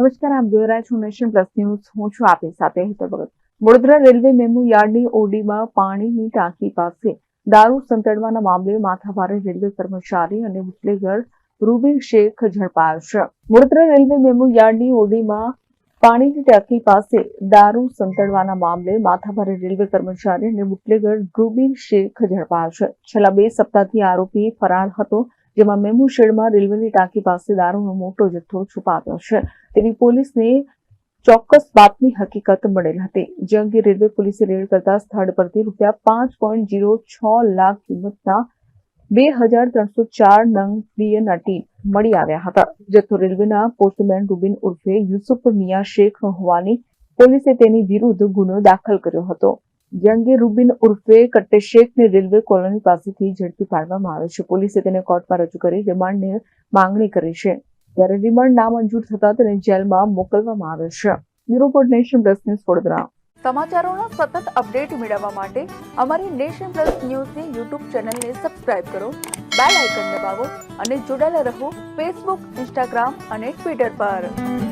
નમસ્કાર, આપ જોઈ રહ્યા છો નેશન પ્લસ ન્યૂઝ. હું છું આપની સાથે ભગત વડોદરા રેલવે મેમુ યાર્ડની ઓડીમાં પાણીની ટાંકી પાસે દારૂ સંતડવાના મામલે માથાભારે રેલવે કર્મચારી અને બુટલેગર રૂબિન શેખ ઝડપાયો છે. વડોદરા રેલવે મેમુ યાર્ડની ઓડીમાં પાણીની ટાંકી પાસે દારૂ સંતડવાના મામલે માથાભારે રેલવે કર્મચારી અને બુટલેગર રૂબિન શેખ ઝડપાયો છે. છેલ્લા બે સપ્તાહથી આરોપી ફરાર હતો. જેમાં મેમુ શેડમાં રેલવેની ટાંકી પાસે દારૂનો મોટો જથ્થો છુપાવ્યો છે. તેવી પોલીસને ચોક્કસ બાતની હકીકત મળેલ હતી. જે અંગે રેલવે પોલીસે રેડ કરતા સ્થળ પરથી રૂપિયા પાંચ પોઈન્ટ જીરો છ લાખ કિંમતના બે હજાર ત્રણસો ચાર નંગ પ્રિય ટીમ મળી આવ્યા હતા. જથ્થો રેલવેના પોસ્ટમેન રૂબિન ઉર્ફે યુસુફ મિયા શેખ હોવાની પોલીસે તેની વિરુદ્ધ ગુનો દાખલ કર્યો હતો. જે અંગે રૂબિન ઉર્ફે કટ્ટે શેખને રેલવે કોલોની પાસેથી ઝડપી પાડવામાં આવ્યો છે. પોલીસે તેને કોર્ટમાં રજૂ કરી રિમાન્ડની માંગણી કરી છે. ત્યારે રિમાન્ડ નામંજૂર થતા તેને જેલમાં મોકલવામાં આવ્યો છે. Bureau Nation Plus News Vadodara. સમાચારોનો સતત અપડેટ મેળવવા માટે અમારી નેશન પ્લસ ન્યૂઝની યુટ્યુબ ચેનલને સબસ્ક્રાઇબ કરો, બેલ આઇકન દબાવો અને જોડાયેલા રહો ફેસબુક, ઇન્સ્ટાગ્રામ અને ટ્વિટર પર.